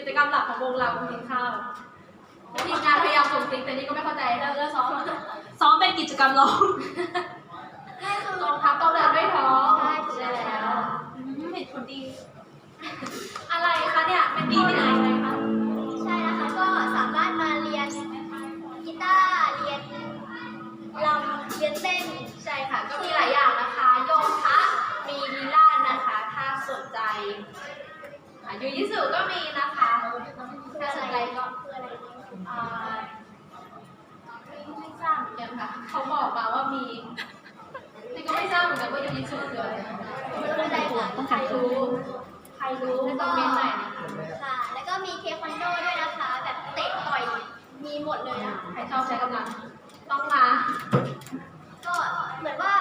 กิจกรรมหลักของวงเราคือกินข้าวแล้วทีมงานพยายามส่งซิกแต่นี่ก็ไม่เข้าใจแล้วแล้วซ้อมซ้อมเป็นกิจกรรมร้องกองทัพต้องเดินด้วยท้องใช่ใช่แล้วเหตุผลดี อะไรคะเนี่ยเป็นดี รรู้คอมเมนต์หน่อยนะคะค่ะ แล้วก็มีเทควันโดด้วยนะคะ แบบเตะต่อยมีหมดเลยนะใครชอบใช้กำลังต้องมา ก็เหมือนว่า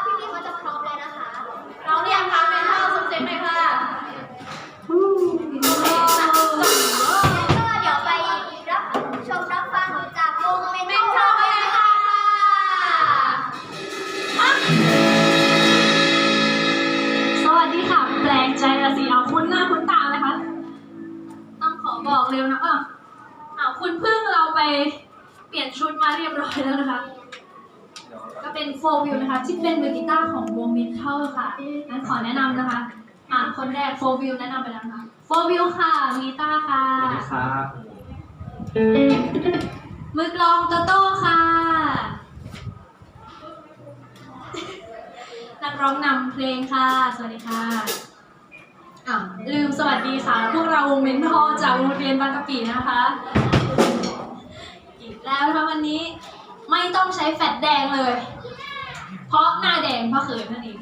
ไปเปลี่ยนชุดมาเรียบร้อยแล้วนะคะ ก็เป็นโฟวิวนะคะ ที่เป็นมือกีตาร์ของวงมินเทลค่ะงั้นขอแนะนำนะคะ อะคนแรกโฟวิวแนะนำไปแล้วนะคะโฟวิวค่ะมือกีตาร์ค่ะ สวัสดีครับ มือกลองโตโต้ค่ะ นักร้องนำเพลงค่ะ สวัสดีค่ะอะลืมสวัสดีค่ะ พวกเราวงเมนทอร์จากโรงเรียนบางกะปินะคะอีก แล้วนะคะวันนี้ไม่ต้องใช้แฟดแดงเลย เพราะหน้าแดงเพราะเขินนั่นเอง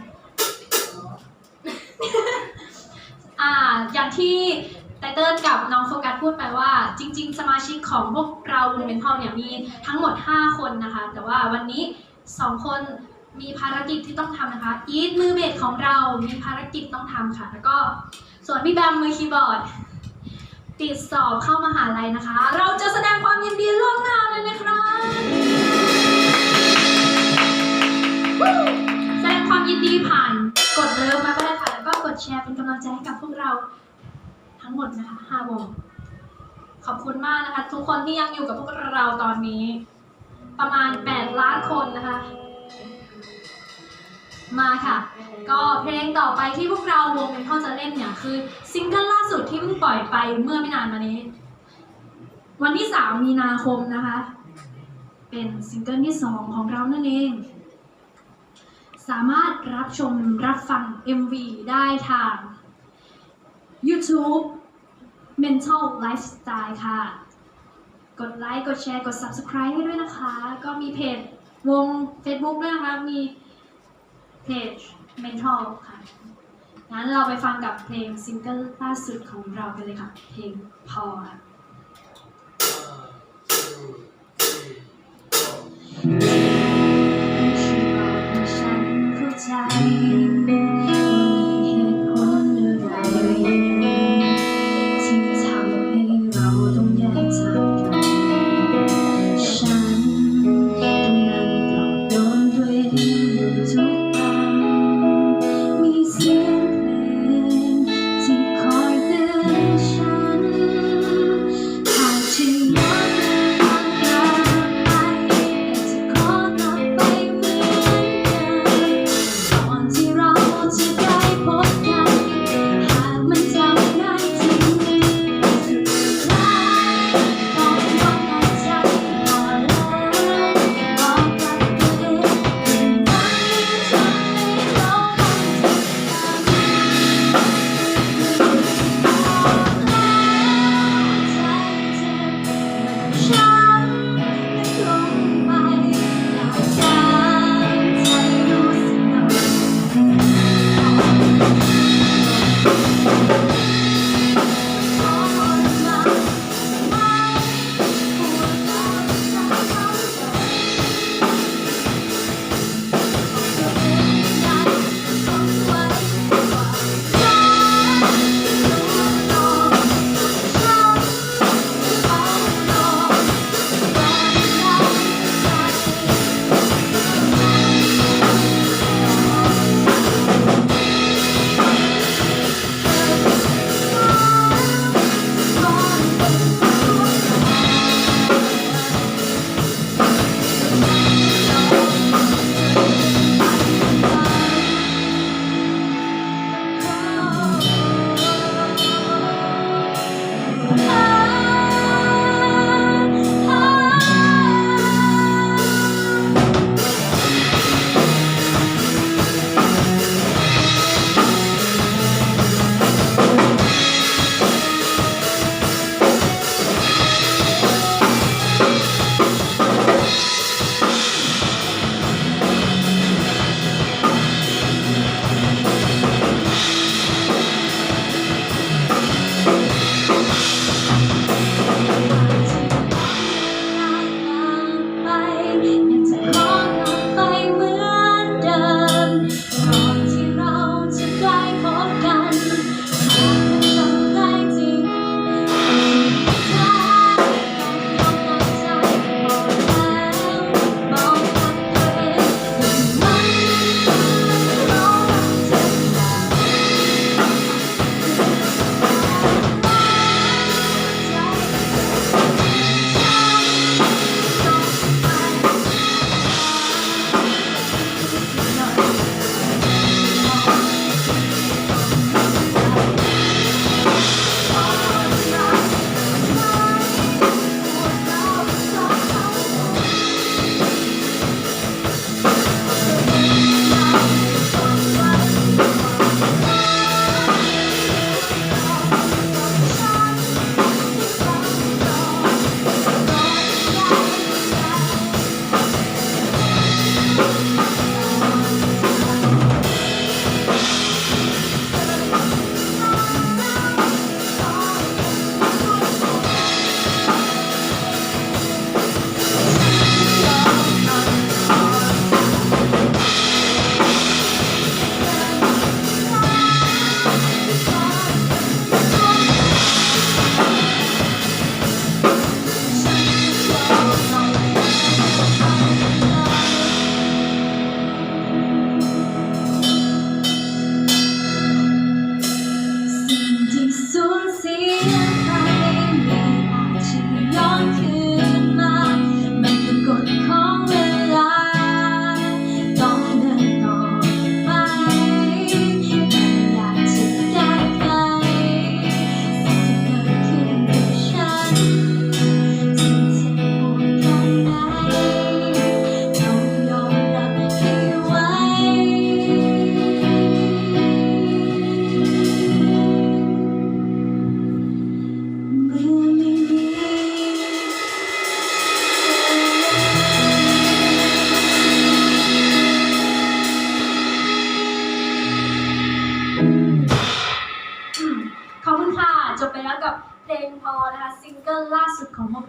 อ่า อย่างที่ไตเติ้ลกับน้องโฟกัสพูดไปว่า จริง ๆ สมาชิกของพวกเราวงเมนทอเนี่ยมีทั้งหมด 5 คนนะคะ แต่ว่าวันนี้ 2 คนมีภารกิจที่ต้องทำนะคะ อีทมือเบสของเรามีภารกิจต้องทำค่ะ แล้วก็ส่วนพี่แบมมือคีย์บอร์ด ติดสอบเข้ามหาลัยนะคะ เราจะแสดงความยินดีล่วงหน้าเลยนะครับแสดงความยินดีผ่านกดเลิฟมาก็ได้ค่ะ แล้วก็กดแชร์เป็นกำลังใจให้กับพวกเราทั้งหมดนะคะ5วงขอบคุณมากนะคะ ทุกคนที่ยังอยู่กับพวกเราตอนนี้ ประมาณ 8 ล้านคนนะคะ มาค่ะ ก็เพลงต่อไปที่พวกเราวงเป็นท่อจะเล่นเนี่ยคือซิงเกิล สุดที่เพิ่งปล่อยไปเมื่อไม่นานมานี้ วันที่3มีนาคมนะคะ เป็นซิงเกิลที่2ของเรานั่นเอง สามารถรับชมรับฟัง MV ได้ทาง YouTube Mental Lifestyle ค่ะ กดไลค์ กดแชร์ กด Subscribe ให้ด้วยนะคะ ก็มีเพจวง Facebook ด้วยนะคะ มีเพจ Mental ค่ะ งั้นเราไปฟังกับเพลงซิงเกิลล่าสุดของเรากันเลยค่ะ เพลงพอค่ะ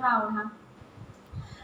เรานะคะ